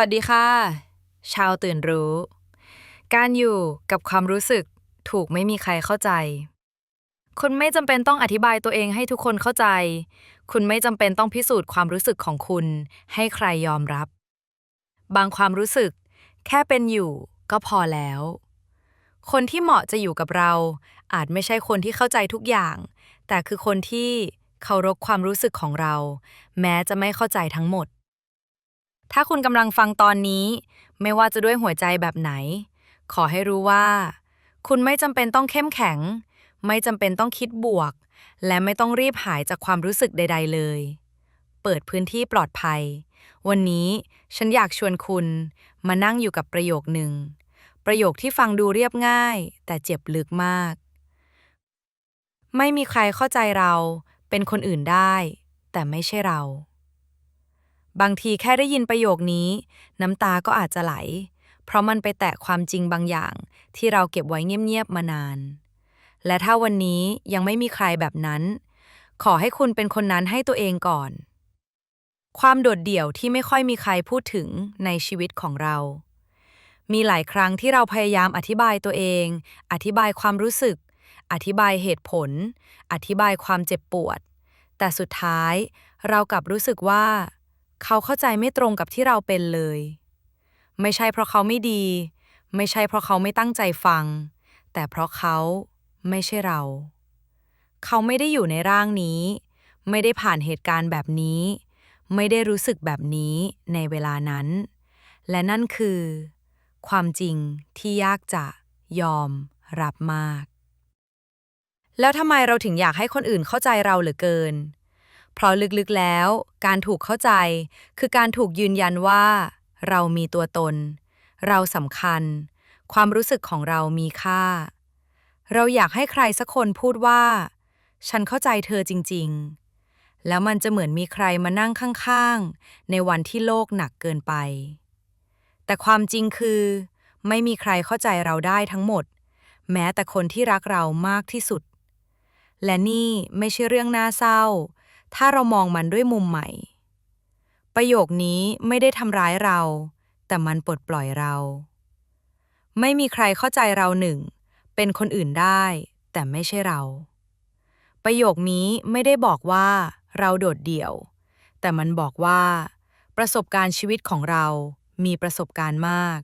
วัสดีค่ะ ชาวตื่นรู้ การอยู่กับความรู้สึกถูกไม่มีใครเข้าใจ คุณไม่จำเป็นต้องอธิบายตัวเองให้ทุกคนเข้าใจ คุณไม่จำเป็นต้องพิสูจน์ความรู้สึกของคุณ ให้ใครยอมรับ บางความรู้สึก แค่เป็นอยู่ก็พอแล้ว คนที่เหมาะจะอยู่กับเรา อาจไม่ใช่คนที่เข้าใจทุกอย่าง แต่คือคนที่เคารพความรู้สึกของเรา แม้จะไม่เข้าใจทั้งหมด ถ้าคุณกำลังฟังตอนนี้ ไม่ว่าจะด้วยหัวใจแบบไหน ขอให้รู้ว่า คุณไม่จำเป็นต้องเข้มแข็ง ไม่จำเป็นต้องคิดบวก และไม่ต้องรีบหายจากความรู้สึกใด ๆ เลย เปิดพื้นที่ปลอดภัย วันนี้ฉันอยากชวนคุณ มานั่งอยู่กับประโยคหนึ่ง ประโยคที่ฟังดูเรียบง่าย แต่เจ็บลึกมาก ไม่มีใครเข้าใจเรา เป็นคนอื่นได้ แต่ไม่ใช่เรา บางทีแค่ได้ยินประโยคนี้ น้ำตาก็อาจจะไหล เพราะมันไปแตะความจริงบางอย่าง ที่เราเก็บไว้เงียบๆมานาน และถ้าวันนี้ยังไม่มีใครแบบนั้น ขอให้คุณเป็นคนนั้นให้ตัวเองก่อน ความโดดเดี่ยวที่ไม่ค่อยมีใครพูดถึงในชีวิตของเรา มีหลายครั้งที่เราพยายามอธิบายตัวเอง อธิบายความรู้สึก อธิบายเหตุผล อธิบายความเจ็บปวด แต่สุดท้ายเรากลับรู้สึกว่า เขาเข้าใจไม่ตรงกับที่เราเป็นเลย ไม่ใช่เพราะเขาไม่ดี ไม่ใช่เพราะเขาไม่ตั้งใจฟัง แต่เพราะเขาไม่ใช่เรา เขาไม่ได้อยู่ในร่างนี้ ไม่ได้ผ่านเหตุการณ์แบบนี้ ไม่ได้รู้สึกแบบนี้ในเวลานั้น และนั่นคือ ความจริงที่ยากจะยอมรับมาก แล้วทำไมเราถึงอยากให้คนอื่นเข้าใจเราเหลือเกิน เพราะลึกๆแล้ว การถูกเข้าใจ คือการถูกยืนยันว่า เรามีตัวตน เราสำคัญ ความรู้สึกของเรามีค่า เราอยากให้ใครสักคนพูดว่า ฉันเข้าใจเธอจริง ๆ แล้วมันจะเหมือนมีใครมานั่งข้างๆ ในวันที่โลกหนักเกินไป แต่ความจริงคือ ไม่มีใครเข้าใจเราได้ทั้งหมด แม้แต่คนที่รักเรามากที่สุด และนี่ไม่ใช่เรื่องน่าเศร้า ถ้าเรามองมันด้วยมุมใหม่ ประโยคนี้ไม่ได้ทำร้ายเรา แต่มันปลดปล่อยเรา ไม่มีใครเข้าใจเราหนึ่ง เป็นคนอื่นได้ แต่ไม่ใช่เรา ประโยคนี้ไม่ได้บอกว่าเราโดดเดี่ยว แต่มันบอกว่า ประสบการณ์ชีวิตของเรา มีประสบการณ์มาก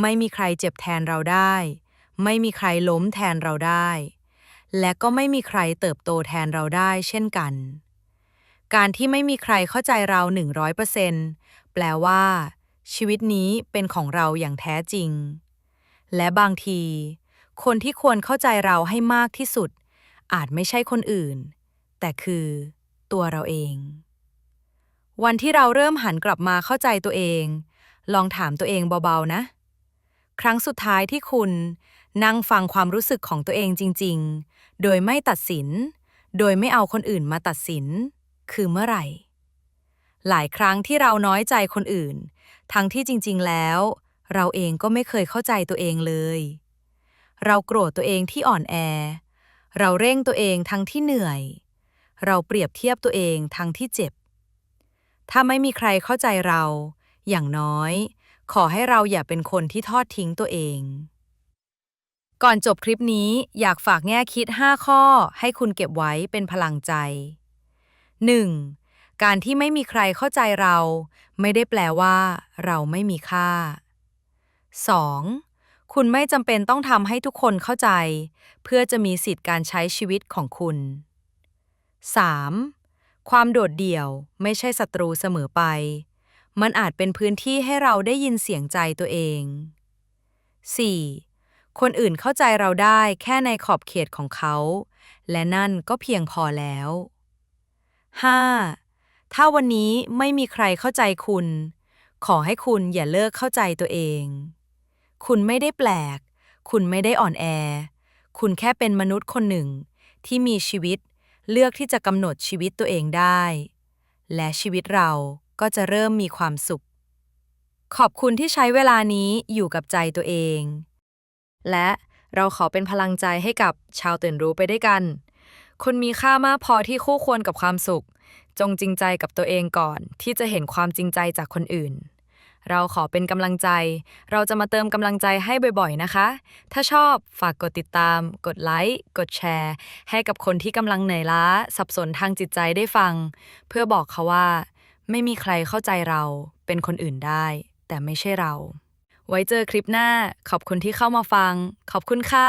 ไม่มีใครเจ็บแทนเราได้ ไม่มีใครล้มแทนเราได้และก็ไม่มีใครเติบโตแทนเราได้เช่นกัน การที่ไม่มีใครเข้าใจเรา 100%แปลว่า ชีวิตนี้เป็นของเราอย่างแท้จริง และบางที คนที่ควรเข้าใจเราให้มากที่สุด อาจไม่ใช่คนอื่น แต่คือ ตัวเราเอง วันที่เราเริ่มหันกลับมาเข้าใจตัวเอง ลองถามตัวเองเบาๆนะ ครั้งสุดท้ายที่คุณนั่งฟังความรู้สึกของตัวเองจริง ๆ โดยไม่ตัดสิน โดยไม่เอาคนอื่นมาตัดสิน คือเมื่อไหร่ หลายครั้งที่เราน้อยใจคนอื่น ทั้งที่จริง ๆ แล้ว เราเองก็ไม่เคยเข้าใจตัวเองเลย เราโกรธตัวเองที่อ่อนแอ เราเร่งตัวเองทั้งที่เหนื่อย เราเปรียบเทียบตัวเองทั้งที่เจ็บ ถ้าไม่มีใครเข้าใจเรา อย่างน้อย ขอให้เราอย่าเป็นคนที่ทอดทิ้งตัวเองก่อนจบคลิปนี้อยากฝากแง่คิด 5 ข้อให้คุณเก็บไว้เป็นพลังใจ 1. การที่ไม่มีใครเข้าใจเรา ไม่ได้แปลว่า เราไม่มีค่า 2. คุณไม่จำเป็นต้องทำให้ทุกคนเข้าใจ เพื่อจะมีสิทธิ์การใช้ชีวิตของคุณ 3. ความโดดเดี่ยวไม่ใช่ศัตรูเสมอไป มันอาจเป็นพื้นที่ให้เราได้ยินเสียงใจตัวเอง 4. คนอื่นเข้าใจเราได้แค่ในขอบเขตของเขา และนั่นก็เพียงพอแล้ว 5. ถ้าวันนี้ไม่มีใครเข้าใจคุณ ขอให้คุณอย่าเลิกเข้าใจตัวเอง คุณไม่ได้แปลก คุณไม่ได้อ่อนแอ คุณแค่เป็นมนุษย์คนหนึ่ง ที่มีชีวิตเลือกที่จะกำหนดชีวิตตัวเองได้ และชีวิตเราก็จะเริ่มมีความสุข ขอบคุณที่ใช้เวลานี้อยู่กับใจตัวเอง และเราขอเป็นพลังใจให้กับชาวตื่นรู้ไปด้วยกัน คุณมีค่ามากพอที่คู่ควรกับความสุข จงจริงใจกับตัวเองก่อน ที่จะเห็นความจริงใจจากคนอื่น เราขอเป็นกำลังใจ เราจะมาเติมกำลังใจให้บ่อยๆนะคะ ถ้าชอบฝากกดติดตาม กดไลค์กดแชร์ ให้กับคนที่กำลังเหนื่อยล้า สับสนทางจิตใจได้ฟัง เพื่อบอกเขาว่า ไม่มีใครเข้าใจเรา เป็นคนอื่นได้ แต่ไม่ใช่เรา ไว้เจอคลิปหน้า ขอบคุณที่เข้ามาฟัง ขอบคุณค่ะ